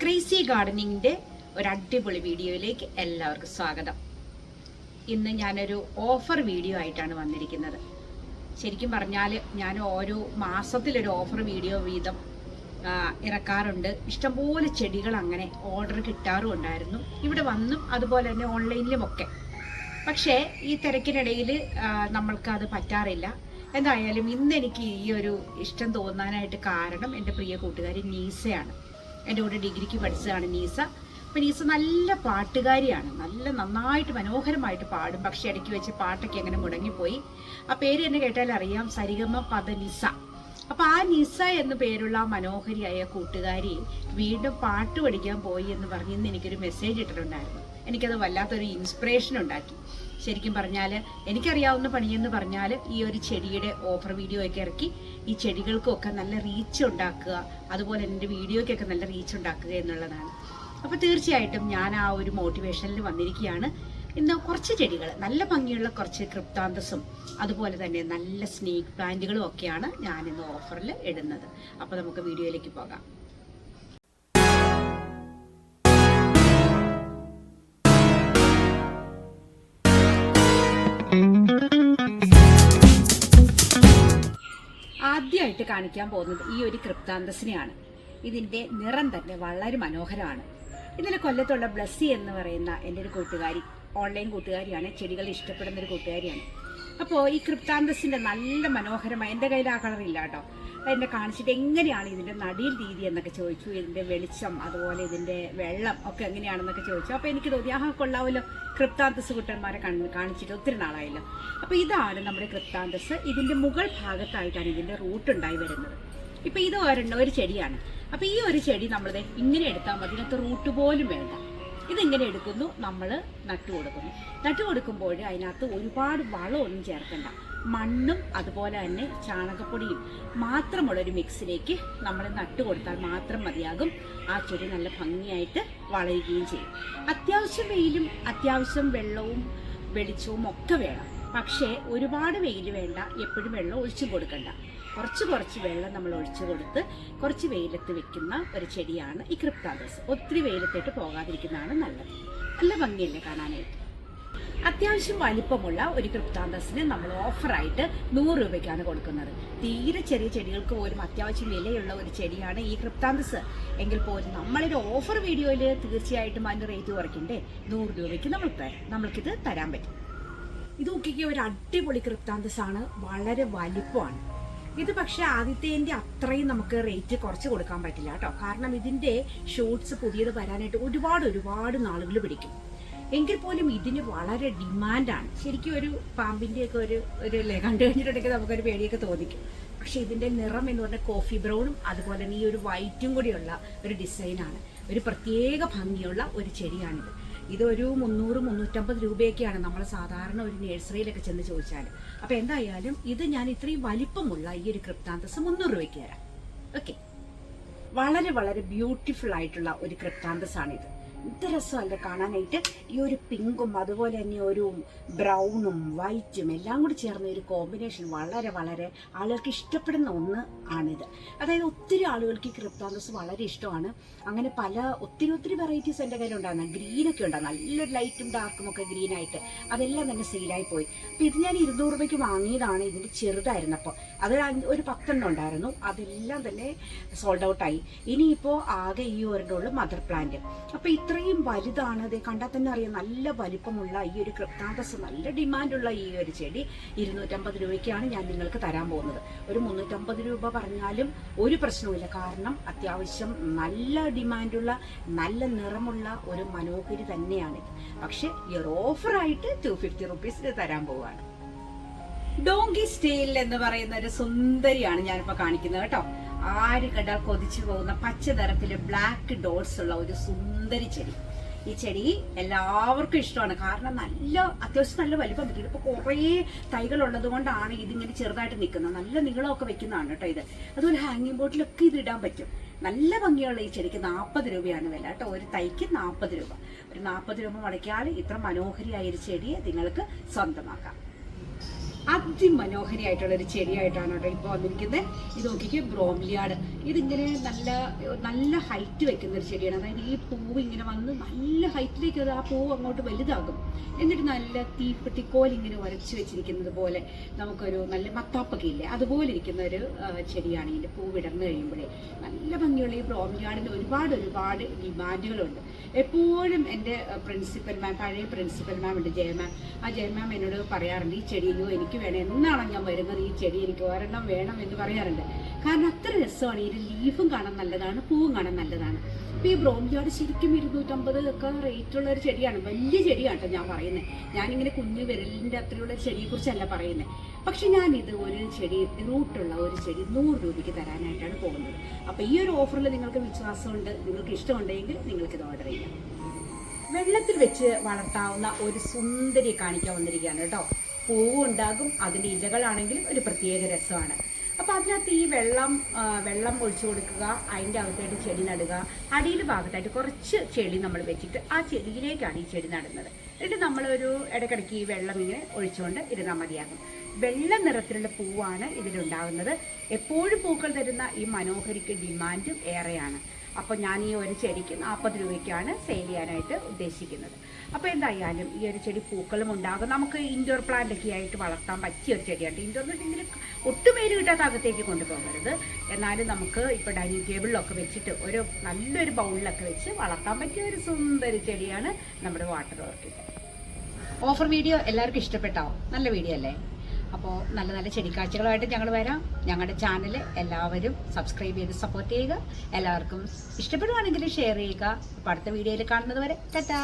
Crazy ഗാർഡനിങ്ങിന്റെ ഒരു അടിപൊളി വീഡിയോയിലേക്ക് എല്ലാവർക്കും സ്വാഗതം. ഇന്ന് ഞാനൊരു ഓഫർ വീഡിയോ ആയിട്ടാണ് വന്നിരിക്കുന്നത്. ശരിക്കും പറഞ്ഞാൽ ഞാൻ ഓരോ മാസത്തിലൊരു ഓഫർ വീഡിയോ വീതം ഇറക്കാറുണ്ട്. ഇഷ്ടംപോലെ ചെടികൾ അങ്ങനെ ഓർഡർ കിട്ടാറും ഉണ്ടായിരുന്നു. ഇവിടെ വന്നും അതുപോലെ തന്നെ ഓൺലൈനിലുമൊക്കെ പക്ഷേ ഈ തിരക്കിനിടയിൽ നമ്മൾക്ക് അത് പറ്റാറില്ല. എന്തായാലും ഇന്ന് എനിക്ക് ഈ ഒരു ഇഷ്ടം തോന്നാനായിട്ട് കാരണം എന്റെ പ്രിയ കൂട്ടുകാരി നീസയാണ്. എന്റെ കൂടെ ഡിഗ്രിക്ക് പഠിച്ചതാണ് നീസ. അപ്പം നീസ നല്ല പാട്ടുകാരിയാണ്. നല്ല നന്നായിട്ട് മനോഹരമായിട്ട് പാടും. പക്ഷേ ഇടയ്ക്ക് വെച്ച് പാട്ടൊക്കെ അങ്ങനെ മുടങ്ങിപ്പോയി. ആ പേര് എന്നെ കേട്ടാൽ അറിയാം. സരിഗമ പദ നിസ. അപ്പൊ ആ നിസ എന്ന പേരുള്ള മനോഹരിയായ കൂട്ടുകാരി വീണ്ടും പാട്ട് പഠിക്കാൻ പോയി എന്ന് പറഞ്ഞ് എനിക്കൊരു മെസ്സേജ് ഇട്ടിട്ടുണ്ടായിരുന്നു. എനിക്കത് വല്ലാത്തൊരു ഇൻസ്പിറേഷൻ ഉണ്ടാക്കി. ശരിക്കും പറഞ്ഞാൽ എനിക്കറിയാവുന്ന പണിയെന്ന് പറഞ്ഞാൽ ഈ ഒരു ചെടിയുടെ ഓഫർ വീഡിയോ ഒക്കെ ഇറക്കി ഈ ചെടികൾക്കൊക്കെ നല്ല റീച്ച് ഉണ്ടാക്കുക അതുപോലെ എന്റെ വീഡിയോയ്ക്കൊക്കെ നല്ല റീച്ച് ഉണ്ടാക്കുക എന്നുള്ളതാണ്. അപ്പോൾ തീർച്ചയായിട്ടും ഞാൻ ആ ഒരു മോട്ടിവേഷനിൽ വന്നിരിക്കുകയാണ്. ഇന്ന് കുറച്ച് ചെടികൾ നല്ല ഭംഗിയുള്ള കുറച്ച് ക്രിപ്താന്തസും അതുപോലെ തന്നെ നല്ല സ്നേക്ക് പ്ലാന്റുകളും ഒക്കെയാണ് ഞാൻ ഇന്ന് ഓഫറിൽ ഇടുന്നത്. അപ്പോൾ നമുക്ക് വീഡിയോയിലേക്ക് പോകാം. ആദ്യമായിട്ട് കാണിക്കാൻ പോകുന്നത് ഈ ഒരു ക്രിപ്താന്തസിനെയാണ് ഇതിന്റെ നിറം തന്നെ വളരെ മനോഹരമാണ്. ഇതിന്റെ കൊല്ലത്തുള്ള ബ്ലസ്സി എന്ന് പറയുന്ന എന്റെ ഒരു കൂട്ടുകാരി ഓൺലൈൻ കൂട്ടുകാരിയാണ് ചെടികൾ ഇഷ്ടപ്പെടുന്ന ഒരു കൂട്ടുകാരിയാണ്. അപ്പോൾ ഈ ക്രിപ്താന്തസിന്റെ നല്ല മനോഹരമായ എന്റെ കയ്യിൽ ആ കളറില്ല കേട്ടോ. എന്നെ കാണിച്ചിട്ട് എങ്ങനെയാണ് ഇതിന്റെ നടിയിൽ രീതി എന്നൊക്കെ ചോദിച്ചു. ഇതിന്റെ വെളിച്ചം അതുപോലെ ഇതിന്റെ വെള്ളം ഒക്കെ എങ്ങനെയാണെന്നൊക്കെ ചോദിച്ചു. അപ്പോൾ എനിക്ക് തോന്നി ആഹാ കൊള്ളാവല്ലോ. ക്രിപ്താന്തസ് കുട്ടന്മാരെ കാണിച്ചിട്ട് ഒത്തിരി നാളായല്ലോ. അപ്പോൾ ഇതാണ് നമ്മുടെ കൃപ്താന്തസ് ഇതിന്റെ മുകൾ ഭാഗത്തായിട്ടാണ് ഇതിന്റെ റൂട്ട് ഉണ്ടായി വരുന്നത്. ഇപ്പൊ ഇത് ഒരെണ്ണ ഒരു ചെടിയാണ്. അപ്പൊ ഈ ഒരു ചെടി നമ്മളത് ഇങ്ങനെ എടുത്താൽ മതി. റൂട്ട് പോലും വേണ്ട. ഇതിങ്ങനെ എടുക്കുന്നു നമ്മൾ നട്ടു കൊടുക്കുന്നു. നട്ടു കൊടുക്കുമ്പോൾ അതിനകത്ത് ഒരുപാട് വളമൊന്നും ചേർക്കണ്ട. മണ്ണും അതുപോലെ തന്നെ ചാണകപ്പൊടിയും മാത്രമുള്ളൊരു മിക്സിലേക്ക് നമ്മൾ നട്ടു കൊടുത്താൽ മാത്രം മതിയാകും. ആ ചെടി നല്ല ഭംഗിയായിട്ട് വളരുകയും ചെയ്യും. അത്യാവശ്യം വെയിലും അത്യാവശ്യം വെള്ളവും വെളിച്ചവും ഒക്കെ വേണം. പക്ഷേ ഒരുപാട് വെയിൽ വേണ്ട എപ്പോഴും വെള്ളം ഒഴിച്ചു കൊടുക്കണ്ട. കുറച്ച് കുറച്ച് വെള്ളം നമ്മൾ ഒഴിച്ചു കൊടുത്ത് കുറച്ച് വെയിലത്ത് വെക്കുന്ന ഒരു ചെടിയാണ് ഈ ക്രിപ്റ്റാദസ് ഒത്തിരി വെയിലത്തേട്ട് പോകാതിരിക്കുന്നതാണ് നല്ലത്. നല്ല ഭംഗിയല്ലേ കാണാനായിട്ട്? അത്യാവശ്യം വലിപ്പമുള്ള ഒരു ക്രിപ്താന്തസിന് നമ്മൾ ഓഫറായിട്ട് നൂറ് രൂപയ്ക്കാണ് കൊടുക്കുന്നത്. തീരെ ചെറിയ ചെടികൾക്ക് പോലും അത്യാവശ്യം വിലയുള്ള ഒരു ചെടിയാണ് ഈ ക്രിപ്താന്തസ് എങ്കിൽ പോലും നമ്മളൊരു ഓഫർ വീഡിയോയിൽ തീർച്ചയായിട്ടും അതിന്റെ റേറ്റ് കുറയ്ക്കണ്ടേ? നൂറ് രൂപയ്ക്ക് നമ്മൾ നമ്മൾക്കിത് തരാൻ പറ്റും. ഇത് നോക്കിക്കുക ഒരു അടിപൊളി ക്രിപ്താന്തസ് ആണ് വളരെ വലിപ്പമാണ്. ഇത് പക്ഷെ ആദിത്യേന്റെ അത്രയും നമുക്ക് റേറ്റ് കുറച്ച് കൊടുക്കാൻ പറ്റില്ല കേട്ടോ. കാരണം ഇതിന്റെ ഷോർട്സ് പുതിയത് വരാനായിട്ട് ഒരുപാട് ഒരുപാട് നാളുകൾ പിടിക്കും. എങ്കിൽ പോലും ഇതിന് വളരെ ഡിമാൻഡാണ് ശരിക്കും ഒരു പാമ്പിന്റെ ഒക്കെ ഒരു ഒരു കണ്ടു കഴിഞ്ഞിട്ടുണ്ടെങ്കിൽ നമുക്കൊരു പേടിയൊക്കെ തോന്നിക്കും. പക്ഷെ ഇതിന്റെ നിറം എന്ന് പറഞ്ഞാൽ കോഫി ബ്രൗണും അതുപോലെ തന്നെ ഈ ഒരു വൈറ്റും കൂടിയുള്ള ഒരു ഡിസൈനാണ് ഒരു പ്രത്യേക ഭംഗിയുള്ള ഒരു ചെടിയാണിത്. ഇതൊരു മുന്നൂറ് മുന്നൂറ്റമ്പത് രൂപയൊക്കെയാണ് നമ്മൾ സാധാരണ ഒരു നഴ്സറിയിലൊക്കെ ചെന്ന് ചോദിച്ചാൽ അപ്പോൾ എന്തായാലും ഇത് ഞാൻ ഇത്രയും വലിപ്പമുള്ള ഈ ഒരു ക്രിപ്താന്തസ് മുന്നൂറ് രൂപയ്ക്ക് തരാം. ഓക്കെ വളരെ വളരെ ബ്യൂട്ടിഫുൾ ആയിട്ടുള്ള ഒരു ക്രിപ്താന്തസ് ആണിത് എന്ത് രസമല്ലേ കാണാനായിട്ട്. ഈ ഒരു പിങ്കും അതുപോലെ തന്നെ ഒരു ബ്രൗണും വൈറ്റും എല്ലാം കൂടി ചേർന്ന ഒരു കോമ്പിനേഷൻ വളരെ വളരെ ആളുകൾക്ക് ഇഷ്ടപ്പെടുന്ന ഒന്ന് ആണിത്. അതായത് ഒത്തിരി ആളുകൾക്ക് ഈ ക്രിപ്താന്തസ് വളരെ ഇഷ്ടമാണ്. അങ്ങനെ പല ഒത്തിരി ഒത്തിരി വെറൈറ്റീസ് എന്റെ കയ്യിൽ ഉണ്ടാകുന്ന ഗ്രീനൊക്കെ ഉണ്ടാകും നല്ലൊരു ലൈറ്റും ഡാർക്കും ഒക്കെ ഗ്രീനായിട്ട്. അതെല്ലാം തന്നെ സെയിലായി പോയി. അപ്പോൾ ഇത് ഞാൻ ഇരുന്നൂറ് രൂപയ്ക്ക് വാങ്ങിയതാണ്. ഇതിന്റെ ചെറുതായിരുന്നപ്പോൾ. അത് ഒരു പത്തെണ്ണം ഉണ്ടായിരുന്നു. അതെല്ലാം തന്നെ സോൾഡ് ഔട്ടായി ഇനിയിപ്പോൾ ആകെ ഈ ഒരെണ്ണമുള്ളൂ മദർ പ്ലാന്റ് അപ്പോൾ ഇത്രയും വലുതാണ്. അത് കണ്ടാൽ തന്നെ അറിയാം നല്ല വലിപ്പമുള്ള ഈ ഒരു ക്രിപ്താന്തസ് നല്ല ഡിമാൻഡുള്ള ഈ ഒരു ചെടി. ഇരുന്നൂറ്റമ്പത് രൂപയ്ക്കാണ് ഞാൻ നിങ്ങൾക്ക് തരാൻ പോകുന്നത്. ഒരു മുന്നൂറ്റമ്പത് രൂപ പറഞ്ഞാലും ഒരു പ്രശ്നവുമില്ല. കാരണം അത്യാവശ്യം നല്ല ഡിമാൻഡുള്ള നല്ല നിറമുള്ള ഒരു മനോഹരി തന്നെയാണ് പക്ഷെ ഈ ഒരു ഓഫറായിട്ട് ടു ഫിഫ്റ്റി റുപ്പീസിന് തരാൻ പോവുകയാണ് ഡോങ്കി സ്റ്റീൽ എന്ന് പറയുന്ന ഒരു സുന്ദരിയാണ് ഞാനിപ്പോ കാണിക്കുന്നത് കേട്ടോ. ആര് കണ്ടാൽ കൊതിച്ചു പോകുന്ന പച്ച നിറത്തിൽ ബ്ലാക്ക് ഡോട്ട്സ് ഉള്ള ഒരു സുന്ദരി ചെടി. ഈ ചെടി എല്ലാവർക്കും ഇഷ്ടമാണ്. കാരണം നല്ല അത്യാവശ്യം നല്ല വലിപ്പം കിട്ടും ഇപ്പൊ കുറേ തൈകൾ ഉള്ളത് കൊണ്ടാണ് ഇതിങ്ങനെ ചെറുതായിട്ട് നിൽക്കുന്നത്. നല്ല നീളമൊക്കെ വെക്കുന്നതാണ് കേട്ടോ ഇത്. അതുപോലെ ഹാങ്ങിങ് ബോട്ടിലൊക്കെ ഇത് ഇടാൻ പറ്റും. നല്ല ഭംഗിയുള്ള ഈ ചെടിക്ക് നാൽപ്പത് രൂപയാണ് വില കേട്ടോ. ഒരു തൈക്ക് നാൽപ്പത് രൂപ. ഒരു നാൽപ്പത് രൂപ മുടക്കിയാൽ ഇത്ര മനോഹരിയായ ഒരു ചെടിയെ നിങ്ങൾക്ക് സ്വന്തമാക്കാം. അതിമനോഹരിയായിട്ടുള്ള ഒരു ചെടിയായിട്ടാണ് കേട്ടോ ഇപ്പോൾ വന്നിരിക്കുന്നത്. ഇത് നോക്കിക്കേ ബ്രോംലിയാട്. ഇതിങ്ങനെ നല്ല നല്ല ഹൈറ്റ് വെക്കുന്ന ഒരു ചെടിയാണ്. അതായത് ഈ പൂവ് ഇങ്ങനെ വന്ന് നല്ല ഹൈറ്റിലേക്ക് അത് ആ പൂവ് അങ്ങോട്ട് വലുതാകും. എന്നിട്ട് നല്ല തീപ്പെട്ടിക്കോൽ ഇങ്ങനെ ഉരച്ച് വെച്ചിരിക്കുന്നത് പോലെ നമുക്കൊരു നല്ല മത്താപ്പൊക്കെ ഇല്ലേ അതുപോലെ ഇരിക്കുന്ന ഒരു ചെടിയാണ് ഇതിന്റെ പൂ വിടർന്നു കഴിയുമ്പോഴേ. നല്ല ഭംഗിയുള്ള ഈ ബ്രോംലിയാടിന് ഒരുപാട് ഒരുപാട് ഡിമാൻഡുകളുണ്ട്. എപ്പോഴും എന്റെ പ്രിൻസിപ്പൽ മാം പഴയ പ്രിൻസിപ്പൽ മാം ഉണ്ട് ജയ മാം. ആ ജയ മാം എന്നോട് പറയാറുണ്ട് ഈ ചെടിയിലും അയ്യോ എനിക്ക് വേണം. എന്നാണോ ഞാൻ വരുന്നത് ഈ ചെടി എനിക്ക് ഒരെണ്ണം വേണം എന്ന് പറയാറുണ്ട്. കാരണം അത്ര രസമാണ്. ഈ ലീഫും കാണാൻ നല്ലതാണ് പൂവും കാണാൻ നല്ലതാണ്. ഇപ്പോൾ ഈ ബ്രോംലിയാട് ശരിക്കും ഇരുന്നൂറ്റമ്പത് ഒക്കെ റേറ്റുള്ള ഒരു ചെടിയാണ്. വലിയ ചെടിയാണ് ഞാൻ പറയുന്നത് ഞാനിങ്ങനെ കുഞ്ഞു വിരലിന്റെ അത്രയുള്ള ചെടിയെക്കുറിച്ചല്ല പറയുന്നത് പക്ഷെ ഞാനിത് ഒരു ചെടി റൂട്ടുള്ള ഒരു ചെടി നൂറ് രൂപയ്ക്ക് തരാനായിട്ടാണ് പോകുന്നത്. അപ്പോൾ ഈ ഒരു ഓഫറിൽ നിങ്ങൾക്ക് വിശ്വാസമുണ്ട് നിങ്ങൾക്ക് ഇഷ്ടമുണ്ടെങ്കിൽ നിങ്ങൾക്കിത് ഓർഡർ ചെയ്യാം. വെള്ളത്തിൽ വെച്ച് വളർത്താവുന്ന ഒരു സുന്ദരി കാണിക്കാൻ വന്നിരിക്കുകയാണ് കേട്ടോ. പൂവും ഉണ്ടാകും അതിന്റെ ഇലകളാണെങ്കിലും ഒരു പ്രത്യേക രസമാണ്. അപ്പോൾ അതിനകത്ത് ഈ വെള്ളം വെള്ളം ഒഴിച്ചു കൊടുക്കുക അതിന്റെ അകത്തായിട്ട് ചെടി നടുക അടിയിൽ ഭാഗത്തായിട്ട് കുറച്ച് ചെടി നമ്മൾ വെച്ചിട്ട് ആ ചെടിയിലേക്കാണ് ഈ ചെടി നടുന്നത്. എന്നിട്ട് നമ്മളൊരു ഇടയ്ക്കിടയ്ക്ക് ഈ വെള്ളം ഇങ്ങനെ ഒഴിച്ചുകൊണ്ട് ഇരുന്നാൽ മതിയാകും. വെള്ള നിറത്തിലുള്ള പൂവാണ് ഇതിലുണ്ടാകുന്നത്. എപ്പോഴും പൂക്കൾ തരുന്ന ഈ മനോഹരിക്ക് ഡിമാൻഡും ഏറെയാണ്. അപ്പോൾ ഞാൻ ഈ ഒരു ചെടിക്ക് നാൽപ്പത് രൂപയ്ക്കാണ് സെയിൽ ചെയ്യാനായിട്ട് ഉദ്ദേശിക്കുന്നത്. അപ്പോൾ എന്തായാലും ഈ ഒരു ചെടി പൂക്കളും ഉണ്ടാകും. നമുക്ക് ഇൻഡോർ പ്ലാന്റ് ഒക്കെ ആയിട്ട് വളർത്താൻ പറ്റിയ ഒരു ചെടിയാണ്. ഇൻഡോർ എന്നുണ്ടെങ്കിൽ ഒട്ടും പേര് കിട്ടാത്ത അകത്തേക്ക് കൊണ്ടുപോകരുത്. എന്നാലും നമുക്ക് ഇപ്പോൾ ഡൈനിങ് ടേബിളിലൊക്കെ വെച്ചിട്ട് ഒരു നല്ലൊരു ബൗളിലൊക്കെ വെച്ച് വളർത്താൻ പറ്റിയ ഒരു സുന്ദര ചെടിയാണ് നമ്മുടെ വാട്ടർ ഓർക്കിഡ് ഓഫർ വീഡിയോ എല്ലാവർക്കും ഇഷ്ടപ്പെട്ടോ? നല്ല വീഡിയോ അല്ലേ? അപ്പോൾ നല്ല നല്ല ചെടിക്കാഴ്ചകളുമായിട്ട് ഞങ്ങൾ വരാം. ഞങ്ങളുടെ ചാനൽ എല്ലാവരും സബ്സ്ക്രൈബ് ചെയ്ത് സപ്പോർട്ട് ചെയ്യുക. എല്ലാവർക്കും ഇഷ്ടപ്പെടുവാണെങ്കിൽ ഷെയർ ചെയ്യുക. അപ്പോൾ അടുത്ത വീഡിയോയിൽ കാണുന്നത് വരെ ടാറ്റാ.